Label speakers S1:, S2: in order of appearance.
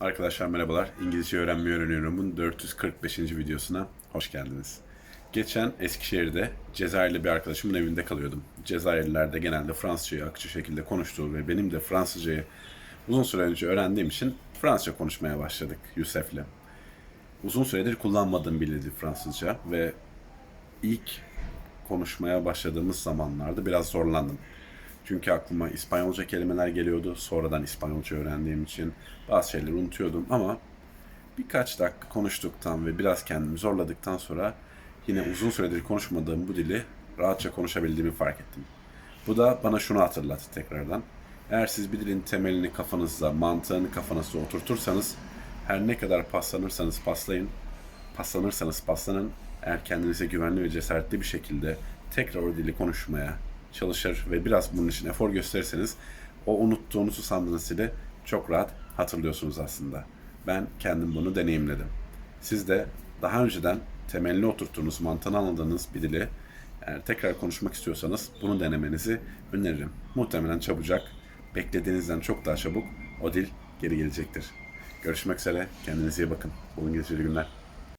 S1: Arkadaşlar merhabalar. İngilizce öğrenmeyi öğreniyorum'un 445. videosuna hoş geldiniz. Geçen Eskişehir'de Cezayirli bir arkadaşımın evinde kalıyordum. Cezayirliler de genelde Fransızcayı akıcı şekilde konuştuğu ve benim de Fransızcayı uzun süre önce öğrendiğim için Fransızca konuşmaya başladık Yusef'le. Uzun süredir kullanmadığım bir dildi Fransızca ve ilk konuşmaya başladığımız zamanlarda biraz zorlandım. Çünkü aklıma İspanyolca kelimeler geliyordu. Sonradan İspanyolca öğrendiğim için bazı şeyleri unutuyordum ama birkaç dakika konuştuktan ve biraz kendimi zorladıktan sonra yine uzun süredir konuşmadığım bu dili rahatça konuşabildiğimi fark ettim. Bu da bana şunu hatırlattı tekrardan. Eğer siz bir dilin temelini kafanızda, mantığını kafanızda oturtursanız her ne kadar paslanırsanız paslayın, paslanırsanız paslanın. Eğer kendinize güvenli ve cesaretli bir şekilde tekrar o dili konuşmaya çalışır ve biraz bunun için efor gösterirseniz o unuttuğunuzu sandığınız dili çok rahat hatırlıyorsunuz aslında. Ben kendim bunu deneyimledim. Siz de daha önceden temelini oturttuğunuz, mantığını anladığınız bir dili eğer tekrar konuşmak istiyorsanız bunu denemenizi öneririm. Muhtemelen çabucak, beklediğinizden çok daha çabuk o dil geri gelecektir. Görüşmek üzere, kendinize iyi bakın. Bol İngilizce günler.